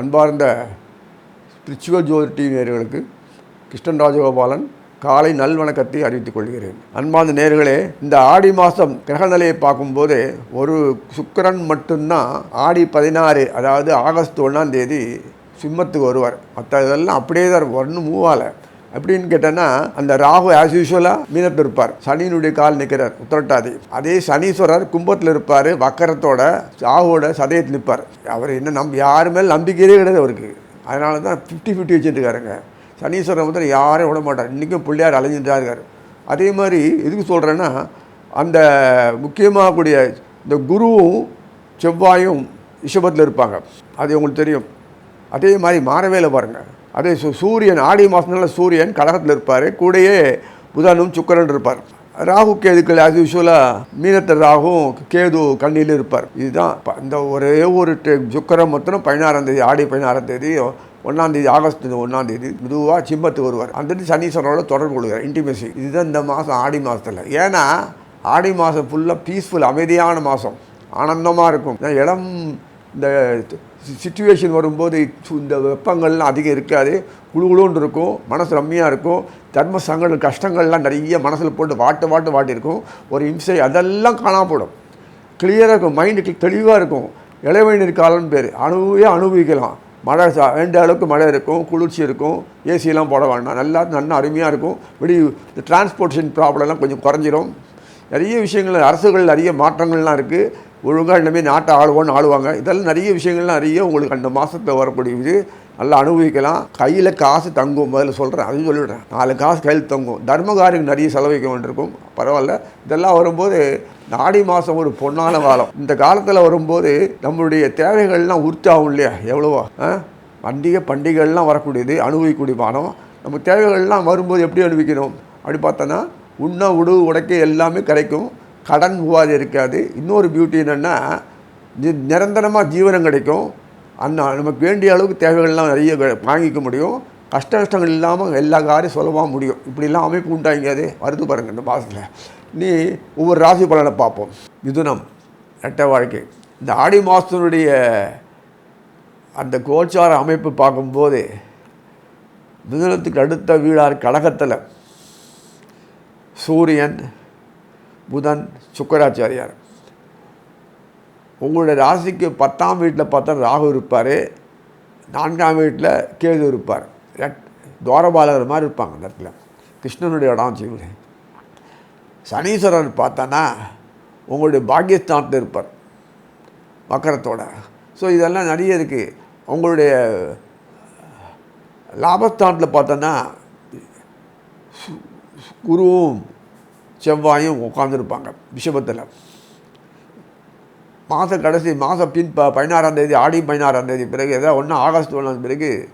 அன்பார்ந்த spiritual Jyothi TV Krishnan Rajagopalan காலை நல்வணக்கத்தை அறிவித்துக் கொள்கிறேன். அன்பார்ந்த நேர்களே இந்த ஆடி மாதம் கிரகநிலையை பார்க்கும்போது ஒரு சுக்கிரன் மட்டும்தான் ஆடி பதினாறு அதாவது ஆகஸ்ட் ஒன்றாம் தேதி சிம்மத்துக்கு வருவார். மற்ற இதெல்லாம் அப்படியே தான் ஒன்றும் மூவாலை. அப்படின்னு கேட்டேன்னா அந்த ராகு ஆஸ் யூஸ்வலாக மீனத்தில் இருப்பார். சனியினுடைய கால் நிற்கிறார் உத்திரட்டாதி. அதே சனீஸ்வரர் கும்பத்தில் இருப்பார் வக்கரத்தோட ராகுவோட சதயத்தில் நிற்பார். அவர் என்ன நம் யாரு மேலே நம்பிக்கையே கிடையாது அவருக்கு. அதனால தான் ஃபிஃப்டி ஃபிஃப்டி வச்சுட்டுருக்காருங்க சனீஸ்வரன் வந்து யாரையும் விட மாட்டார். இன்றைக்கும் பிள்ளையார் அலைஞ்சிட்டு இருக்கார். அதே மாதிரி எதுக்கு சொல்கிறேன்னா அந்த முக்கியமாக கூடிய இந்த குருவும் செவ்வாயும் ரிஷபத்தில் இருப்பாங்க. அது உங்களுக்கு தெரியும். அதே மாதிரி மாறவேல பாருங்கள் அதே சூரியன் ஆடி மாதம்னால சூரியன் கடகத்தில் இருப்பார். கூடயே புதனும் சுக்கரன் இருப்பார். ராகு கேதுக்கள் ஆஸ் யூஸ்வலாக மீனத்தில் ராகும் கேது கண்ணியில் இருப்பார். இதுதான் இந்த ஒரே ஒரு டெ- மொத்தம் பதினாறாம் தேதி ஆடி பதினாறாம் தேதி ஒன்றாம் தேதி ஆகஸ்ட் ஒன்றாம் தேதி மெதுவாக சிம்மத்துக்கு வருவார். அந்த சனீஸ்வரனோட தொடர்பு கொள்கிறார் இன்டிமேசி இதுதான் இந்த மாதம் ஆடி மாதத்தில் ஏன்னா ஆடி மாதம் ஃபுல்லாக பீஸ்ஃபுல் அமைதியான மாதம் ஆனந்தமாக இருக்கும். இடம் இந்த சுச்சுவேஷன் வரும்போது இந்த வெப்பங்கள்லாம் அதிகம் இருக்காது. குழுகுழுன்னு இருக்கும். மனசு ரம்மியாக இருக்கும். தர்ம சங்கடம் கஷ்டங்கள்லாம் நிறைய மனசில் போட்டு வாட்டு வாட்டு வாட்டியிருக்கும் ஒரு இம்சை அதெல்லாம் காணாமல் போடும் கிளியராக இருக்கும் மைண்டு தெளிவாக இருக்கும். இளவேநீர் காலம்னு பேர். அனுபவியே அனுபவிக்கலாம். மழை ச- வேண்டிய அளவுக்கு மழை இருக்கும். குளிர்ச்சி இருக்கும். ஏசியெல்லாம் போட வேண்டாம். நல்லா நல்லா அருமையாக இருக்கும். வெளி இந்த டிரான்ஸ்போர்ட்டேஷன் ப்ராப்ளம்லாம் கொஞ்சம் குறைஞ்சிரும். நிறைய விஷயங்கள் அரசுகள் நிறைய மாற்றங்கள்லாம் இருக்குது ஒழுங்காக இனிமேல் நாட்டை ஆளுவோன்னு ஆளுவாங்க. இதெல்லாம் நிறைய விஷயங்கள்லாம் நிறைய உங்களுக்கு அந்த மாதத்தில் வரக்கூடியது. நல்லா அனுபவிக்கலாம். கையில் காசு தங்கும். முதல்ல சொல்கிறேன் அதையும் சொல்லிடுறேன். நாலு காசு கையில் தங்கும். தர்மகாரியம் நிறைய செலவழிக்க வேண்டியிருக்கும். பரவாயில்ல. இதெல்லாம் வரும்போது நாடி மாதம் ஒரு பொன்னான காலம். இந்த காலத்தில் வரும்போது நம்மளுடைய தேவைகள்லாம் உற்சாகும் இல்லையா? எவ்வளவோ. பண்டிகை பண்டிகைகள்லாம் வரக்கூடியது. அனுபவிக்கக்கூடிய பானம் நம்ம தேவைகள்லாம் வரும்போது எப்படி அனுபவிக்கணும்? அப்படி பார்த்தோன்னா உண்ண உடு உடைக்க எல்லாமே கிடைக்கும். கடன் உபாதி இருக்காது. இன்னொரு பியூட்டி என்னென்னா நிரந்தரமாக ஜீவனம் கிடைக்கும். அந்த நமக்கு வேண்டிய அளவுக்கு தேவைகள்லாம் நிறைய வாங்கிக்க முடியும். கஷ்ட கஷ்டங்கள் இல்லாமல் எல்லா காரியம் சுலபமாக முடியும். இப்படிலாம் அமைப்பு உண்டாங்க அது. வருது பாருங்கள் இந்த மாதத்தில் நீ ஒவ்வொரு ராசி பலனை பார்ப்போம். மிதுனம் நட்ட வாழ்க்கை. இந்த ஆடி மாதத்தினுடைய அந்த கோச்சார அமைப்பு பார்க்கும்போது மிதுனத்துக்கு அடுத்த வீடார் கடகத்தில். சூரியன் புதன் சுக்கராச்சாரியார். உங்களுடைய ராசிக்கு பத்தாம் வீட்டில் பார்த்தா ராகு இருப்பார். நான்காம் வீட்டில் கேது இருப்பார். ரெட் துவாரபாலகர் மாதிரி இருப்பாங்க அந்த இடத்துல. கிருஷ்ணனுடைய இடம் வச்சுக்கோங்க சனீஸ்வரர் பார்த்தோன்னா உங்களுடைய பாக்கியஸ்தானத்தில் இருப்பார். மக்கரத்தோட ஸோ இதெல்லாம் நிறைய இருக்குது உங்களுடைய லாபஸ்தானத்தில் பார்த்தோன்னா குருவும் செவ்வாயும் உட்காந்துருப்பாங்க விஷபத்தில். மாத கடைசி மாதம் பின் ப பதினாறாம் தேதி ஆடி பதினாறாம் தேதி பிறகு ஏதாவது ஒன்று ஆகஸ்ட் ஒன்றாம் பிறகு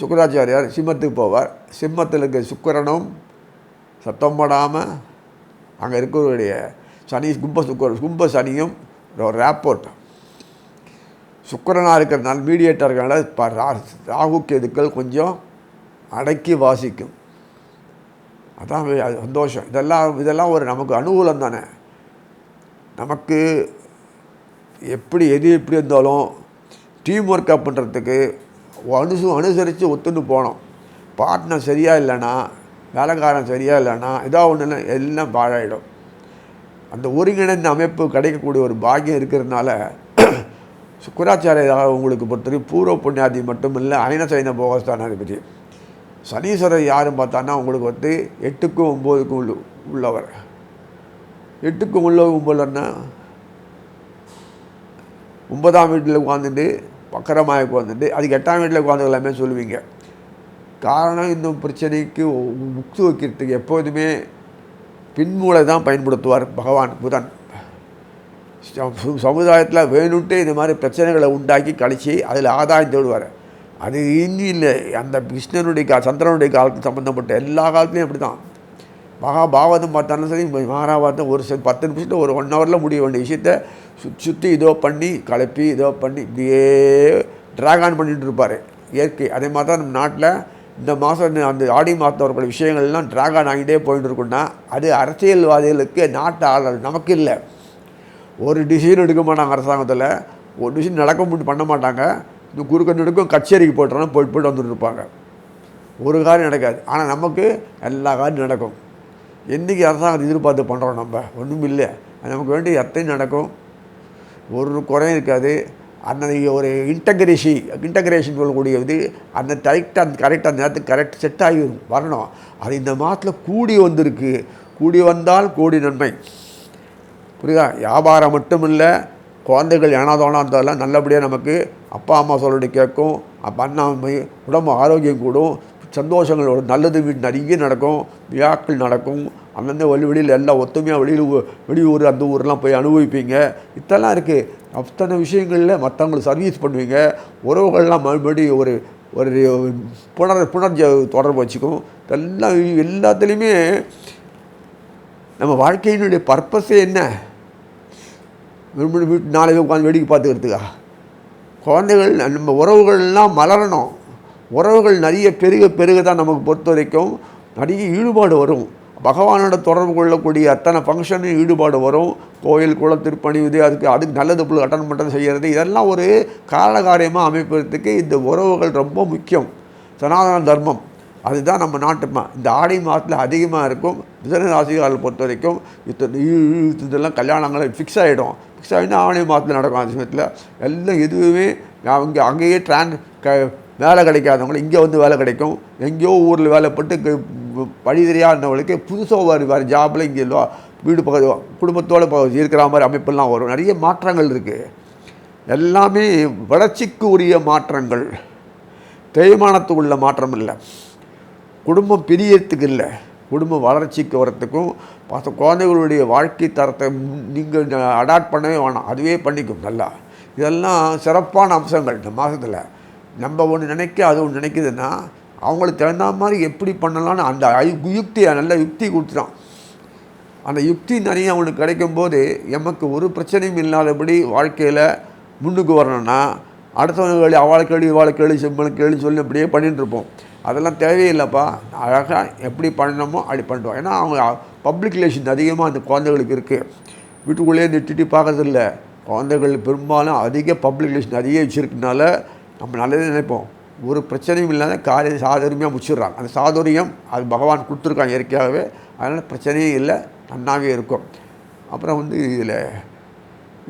சுக்கராச்சாரியார் சிம்மத்துக்கு போவார். சிம்மத்தில் இருக்க சுக்கரனும் சத்தம் போடாமல் அங்கே இருக்கிறவருடைய சனி கும்ப சுக்கர கும்ப சனியும் ஒரு ரேப்போர்ட் சுக்கரனாக இருக்கிறதுனால மீடியேட்டர்களால் இருக்கிறனால ரா- ராகு கேதுக்கள் கொஞ்சம் அடக்கி வாசிக்கும். அதான் சந்தோஷம். இதெல்லாம் இதெல்லாம் ஒரு நமக்கு அனுகூலம் தானே. நமக்கு எப்படி எது எப்படி இருந்தாலும் டீம் ஒர்க் அப் பண்ணுறதுக்கு அனுசு அனுசரித்து ஒத்துன்னு போனோம் பார்ட்னர் சரியாக இல்லைன்னா வேலைக்காரன் சரியாக இல்லைன்னா இதாக ஒன்று இல்லை எல்லாம் பாழாயிடும். அந்த ஒருங்கிணைந்த அமைப்பு கிடைக்கக்கூடிய ஒரு பாக்கியம் இருக்கிறதுனால சுக்கராச்சாரியாக உங்களுக்கு பொறுத்தவரைக்கும் பூர்வ புண்ணியாதி மட்டும் இல்லை அயன சைன போகஸ்தானாதிபதி. சனீஸ்வரர் யாரும் பார்த்தான்னா உங்களுக்கு வந்து எட்டுக்கும் ஒம்போதுக்கும் உள்ள உள்ளவர். எட்டுக்கும் உள்ள ஒம்பதுன்னா ஒன்பதாம் வீட்டில் உட்காந்துட்டு வக்கரமாக உட்காந்துட்டு அதுக்கு எட்டாம் வீட்டில் உட்காந்து எல்லாமே சொல்லுவீங்க. காரணம் இந்த பிரச்சனைக்கு முக்து வைக்கிறதுக்கு எப்போதுமே பின்மூளை தான் பயன்படுத்துவார் பகவான் புதன். சமுதாயத்தில் வேணுன்ட்டு இந்த மாதிரி பிரச்சனைகளை உண்டாக்கி கழித்து அதில் ஆதாயம் தேடுவார். அது இன்னும் இல்லை. அந்த கிருஷ்ணனுடைய கா சந்திரனுடைய காலத்துக்கு சம்மந்தப்பட்ட எல்லா காலத்துலையும் அப்படி தான் மகாபாரதம் பார்த்தாலும் சரி மகாபாரதம் ஒரு சரி பத்து நிமிஷத்தில் ஒரு ஒன் ஹவரில் முடிய வேண்டிய விஷயத்த சுற்றி சுற்றி இதோ பண்ணி கலப்பி இதோ பண்ணி இப்படியே ட்ராகான் பண்ணிகிட்டு இருப்பார். இயற்கை. அதே மாதிரி தான் நம்ம நாட்டில் இந்த மாதம் அந்த ஆடி மாதம் வரக்கூடிய விஷயங்கள்லாம் ட்ராகான் ஆகிட்டே போயிட்டு இருக்குன்னா அது அரசியல்வாதிகளுக்கு நாட்டு ஆளர் நமக்கு இல்லை. ஒரு டிசிஷன் எடுக்க மாட்டாங்க அரசாங்கத்தில். ஒரு டிசிஷன் நடக்க முடியும் பண்ண மாட்டாங்க. இந்த குறுக்க கச்சேரிக்கு போட்டுறோம் போயிட்டு போயிட்டு வந்துட்டு இருப்பாங்க. ஒரு காரியம் நடக்காது. ஆனால் நமக்கு எல்லா காரியம் நடக்கும். என்றைக்கு அரசாங்கத்தை எதிர்பார்த்து பண்ணுறோம் நம்ம? ஒன்றும் இல்லை. அது நமக்கு வேண்டிய எத்தையும் நடக்கும்? ஒரு குறையும் இருக்காது. அந்த ஒரு இன்டகிரேஷி இன்டகிரேஷன் சொல்லக்கூடிய இது அந்த கரெக்டாக அந்த கரெக்டாக அந்த நேரத்துக்கு கரெக்ட் செட் ஆகி வரணும். அது இந்த மாதத்தில் கூடி வந்திருக்கு. கூடி வந்தால் கூடி நன்மை. புரியுதா? வியாபாரம் மட்டும் இல்லை குழந்தைகள் ஏனாதோனா இருந்தாலும் நல்லபடியாக நமக்கு அப்பா அம்மா சொல்றது கேட்கும். அப்போ அண்ணா அம்மை உடம்பு ஆரோக்கியம் கூடும். சந்தோஷங்கள் ஒரு நல்லது வீடு நிறைய நடக்கும். விழாக்கள் நடக்கும். அந்தந்த வெளி வெளியில் எல்லாம் ஒத்துமையாக வெளியில் வெளியூர் அந்த ஊர்லாம் போய் அனுபவிப்பீங்க. இதெல்லாம் இருக்குது அத்தனை விஷயங்களில் மற்றவங்களுக்கு சர்வீஸ் பண்ணுவீங்க. உறவுகள்லாம் மறுபடியும் ஒரு ஒரு புனர் புனர் தொடர்பு வச்சுக்கும். எல்லாம் எல்லாத்துலேயுமே நம்ம வாழ்க்கையினுடைய பர்பஸே என்ன? விரும்பி வீட்டு நாளைக்கு உட்காந்து வேடிக்கை பார்த்துக்கிறதுக்கா? குழந்தைகள் நம்ம உறவுகள்லாம் மலரணும். உறவுகள் நிறைய பெருக பெருக தான் நமக்கு பொறுத்த வரைக்கும் நிறைய ஈடுபாடு வரும். பகவானோட தொடர்பு கொள்ளக்கூடிய அத்தனை ஃபங்க்ஷனும் ஈடுபாடு வரும். கோயில் குளம் திருப்பணிவது அதுக்கு அதுக்கு நல்லது புல் அட்டன் பண்ணுறது செய்கிறது இதெல்லாம் ஒரு காரணகாரியமாக அமைப்பதற்கு இந்த உறவுகள் ரொம்ப முக்கியம். சனாதன தர்மம். அதுதான் நம்ம நாட்டுமா இந்த ஆடி மாதத்தில் அதிகமாக இருக்கும். மிதன ராசிகாரர்கள் பொறுத்த வரைக்கும் இத்தனை இதெல்லாம் கல்யாணங்கள் ஃபிக்ஸ் ஆகிடும் ஃபிக்ஸ் ஆகினா மாதத்தில் நடக்கும் அந்த சமயத்தில். எல்லாம் எதுவுமே அவங்க அங்கேயே ட்ரான் க வேலை கிடைக்காதவங்களுக்கு இங்கே வந்து வேலை கிடைக்கும். எங்கேயோ ஊரில் வேலைப்பட்டு க- வழி தெரியாதவங்களுக்கு புதுசாக ஒரு வேறு ஜாப்பில் இங்கே வீடு பகுதி குடும்பத்தோடு இருக்கிற மாதிரி அமைப்பெல்லாம் வரும். நிறைய மாற்றங்கள் இருக்குது எல்லாமே வளர்ச்சிக்கு உரிய மாற்றங்கள். தேய்மானத்துக்குள்ள மாற்றம் இல்லை குடும்பம் பிரியறதுக்கு இல்லை. குடும்ப வளர்ச்சிக்கு வரத்துக்கும் பச குழந்தைகளுடைய வாழ்க்கை தரத்தை நீங்கள் அடாப்ட் பண்ணவே வேணாம். அதுவே பண்ணிக்கும் நல்லா. இதெல்லாம் சிறப்பான அம்சங்கள் இந்த மாதத்தில். நம்ம ஒன்று நினைக்க அது ஒன்று நினைக்குதுன்னா அவங்களுக்கு தகுந்த மாதிரி எப்படி பண்ணலான்னு அந்த ஐ- யுக்தியை நல்ல யுக்தி கொடுத்துட்டான். அந்த யுக்தி நிறைய அவனுக்கு கிடைக்கும்போது எமக்கு ஒரு பிரச்சனையும் இல்லாதபடி வாழ்க்கையில் முன்னுக்கு வரணும்னா அடுத்தவங்க கேள்வி அவளை கேள்வி இவாளை கேள்வி செம்மனை கேள்வி சொல்லி அப்படியே பண்ணிகிட்டு இருப்போம். அதெல்லாம் தேவையில்லைப்பா. அழகாக எப்படி பண்ணணுமோ அப்படி பண்ணிட்டோம் ஏன்னா அவங்க பப்ளிக் ரிலேஷன் அதிகமாக அந்த குழந்தைகளுக்கு இருக்குது வீட்டுக்குள்ளேயே நிட்டுட்டு பார்க்குறதில்ல. குழந்தைகள் பெரும்பாலும் அதிக பப்ளிக் ரிலேஷன் அதிக வச்சுருக்கனால நம்ம நல்லதே நினைப்போம். ஒரு பிரச்சனையும் இல்லாத காரியம் சாதுரியமாக முடிச்சிடுறாங்க. அந்த சாதுரியம் அது பகவான் கொடுத்துருக்கான் இயற்கையாகவே. அதனால் பிரச்சனையே இல்லை. நன்னாவே இருக்கும். அப்புறம் வந்து இதில்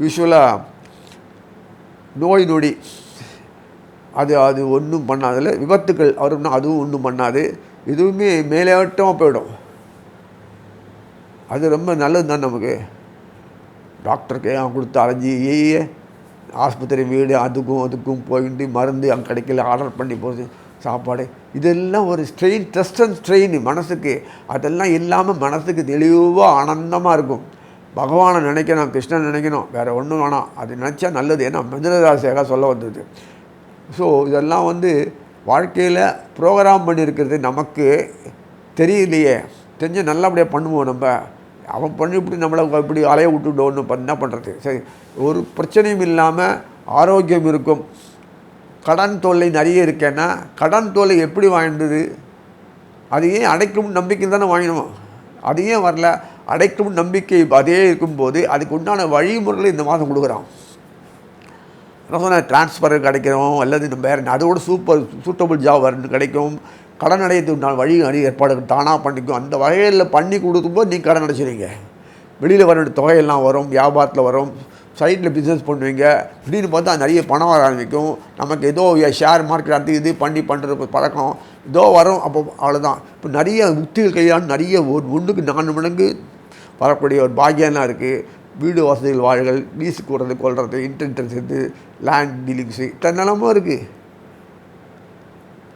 யூஸ்வலாக நோய் நொடி அது அது ஒன்றும் பண்ணாதில்ல விபத்துக்கள் வரும்னா அதுவும் ஒன்றும் பண்ணாது. இதுவுமே மேலேட்டமாக போயிடும். அது ரொம்ப நல்லது தான் நமக்கு. டாக்டருக்கு அவன் கொடுத்து அலைஞ்சியே ஆஸ்பத்திரி வீடு அதுக்கும் அதுக்கும் போயிட்டு மருந்து அங்கே கிடைக்கல ஆர்டர் பண்ணி போகுது சாப்பாடு. இதெல்லாம் ஒரு ஸ்ட்ரெயின் டெஸ்ட் அண்ட் ஸ்ட்ரெயின் மனசுக்கு. அதெல்லாம் இல்லாமல் மனசுக்கு தெளிவாக ஆனந்தமாக இருக்கும். பகவானை நினைக்கணும் கிருஷ்ணன் நினைக்கணும். வேறு ஒன்றும் வேணாம். அது நினச்சா நல்லது. ஏன்னா மிதனராசியாக சொல்ல வந்தது. ஸோ இதெல்லாம் வந்து வாழ்க்கையில் ப்ரோக்ராம் பண்ணியிருக்கிறது நமக்கு தெரியலையே. தெரிஞ்சு நல்லபடியாக பண்ணுவோம் நம்ம. அவன் பண்ணி இப்படி நம்மளை இப்படி அலைய விட்டுட்டோன்னு என்ன பண்ணுறது சரி ஒரு பிரச்சனையும் இல்லாமல் ஆரோக்கியம் இருக்கும். கடன் தொல்லை நிறைய இருக்கேன்னா கடன் தொல்லை எப்படி வாங்கினது? அது ஏன் அடைக்கும் நம்பிக்கை தானே வாங்கினோம். அது ஏன் வரல? அடைக்கும் நம்பிக்கை அதே இருக்கும்போது அதுக்கு உண்டான வழிமுறைகளை இந்த மாதம் கொடுக்குறான். நான் சொன்னேன் ட்ரான்ஸ்ஃபர் கிடைக்கும் அல்லது நம்ம வேறு அதோட சூப்பர் சூட்டபிள் ஜாப் வரணும் கிடைக்கும். கடன் அடையத்துக்கு நான் வழி அணி ஏற்பாடு தானாக பண்ணிக்கும். அந்த வகையில் பண்ணி கொடுக்கும்போது நீங்கள் கடன் அடைச்சிடுவீங்க வெளியில் வர வேண்டிய தொகையெல்லாம் வரும் வியாபாரத்தில் வரும் சைட்டில் பிஸ்னஸ் பண்ணுவீங்க. திடீர்னு பார்த்தா நிறைய பணம் வர ஆரம்பிக்கும். நமக்கு ஏதோ ஷேர் மார்க்கெட் அது இது பண்ணி பண்ணுற பழக்கம். ஏதோ வரும் அப்போ அவ்வளோதான் இப்போ நிறைய உத்திகள் கையாண்டு நிறைய ஒரு ஒன்றுக்கு நான்கு மடங்கு வரக்கூடிய ஒரு பாக்கியம்லாம் இருக்குது வீடு வசதிகள் வாழ்கள் லீஸுக்கு கூடுறது கொள்வது இன்டென்டன்ஸ் இது லேண்ட் டீலிங்ஸு இத்தனை நிலமும் இருக்குது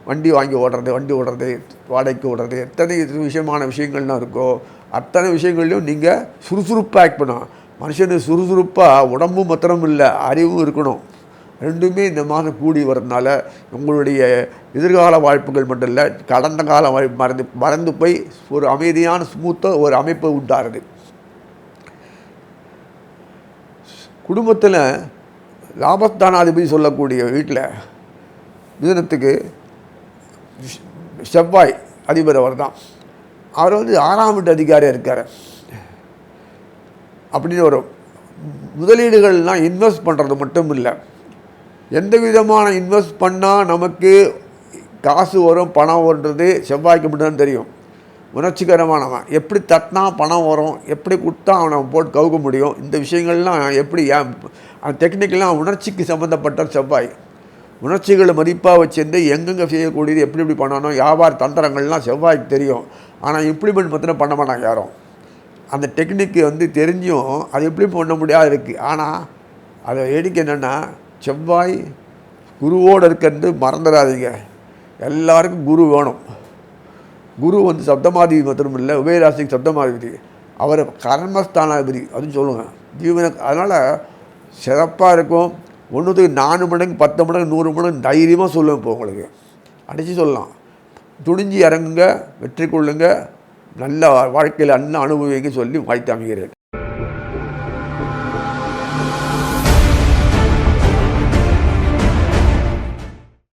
வண்டி வாங்கி ஓடுறது வண்டி ஓடுறது வாடகைக்கு ஓடுறது எத்தனை இது விஷயமான விஷயங்கள்லாம் இருக்கோ அத்தனை விஷயங்கள்லையும் நீங்கள் சுறுசுறுப்பாக ஆக்ட் பண்ணணும் மனுஷனுக்கு சுறுசுறுப்பாக உடம்பு மாத்திரம் இல்லை அறிவும் இருக்கணும். ரெண்டுமே இந்த மாதம் கூடி வரதுனால உங்களுடைய எதிர்கால வாய்ப்புகள் மட்டும் இல்லை கடந்த கால வாய்ப்பு மறந்து மறந்து போய் ஒரு அமைதியான ஸ்மூத்தாக ஒரு அமைப்பு உண்டாருது. குடும்பத்தில் லாபஸ்தானாதிபதி சொல்லக்கூடிய வீட்டில் மிதனத்துக்கு செவ்வாய் அதிபர் அவர் தான் அவர் வந்து ஆறாம் வீட்டு அதிகாரியாக இருக்கார். அப்படின்னு ஒரு முதலீடுகள்லாம் இன்வெஸ்ட் பண்ணுறது மட்டும் இல்லை. எந்த விதமான இன்வெஸ்ட் பண்ணால் நமக்கு காசு வரும் பணம் வருன்றது செவ்வாய்க்கு மட்டும்தான் தெரியும். உணர்ச்சிகரமானவன். எப்படி தட்டினா பணம் வரும் எப்படி கொடுத்தா அவனை போட்டு கவுக்க முடியும் இந்த விஷயங்கள்லாம் எப்படி ஏன் அந்த டெக்னிக்கெலாம் உணர்ச்சிக்கு சம்மந்தப்பட்ட செவ்வாய். உணர்ச்சிகளை மதிப்பாக வச்சுருந்து எங்கெங்கே செய்யக்கூடியது எப்படி எப்படி பண்ணணும் வியாபார தந்திரங்கள்லாம் செவ்வாய்க்கு தெரியும். ஆனால் இம்ப்ளிமெண்ட் மாத்திரம் பண்ண மாட்டாங்க யாரும். அந்த டெக்னிக்கு வந்து தெரிஞ்சும் அது எப்படி பண்ண முடியாது இருக்குது ஆனால் அதை எடுக்க என்னென்னா செவ்வாய் குருவோடு இருக்கிறது மறந்துடாதீங்க. எல்லாருக்கும் குரு வேணும். குரு வந்து சப்தமாதிபதி மாத்திரம் இல்லை உபயராசிக்கு சப்தமாதிபதி. அவர் கர்மஸ்தானாதிபதி அப்படின்னு சொல்லுவேன் ஜீவனுக்கு அதனால் சிறப்பாக இருக்கும். ஒன்றுத்துக்கு நாலு மடங்கு பத்து மடங்கு நூறு மடங்கு தைரியமாக சொல்லுவேன் இப்போ உங்களுக்கு. அடித்து சொல்லலாம். துணிஞ்சு இறங்குங்க வெற்றி கொள்ளுங்க நல்ல வாழ்க்கையில் அண்ணன் அனுபவிங்க சொல்லி வாழ்த்து அமைகிறேன்.